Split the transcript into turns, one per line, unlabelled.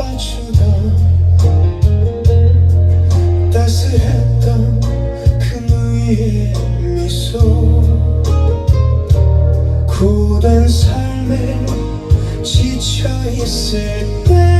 빤치던 따스했던 그 누이의 미소. 고된 삶에 지쳐있을 때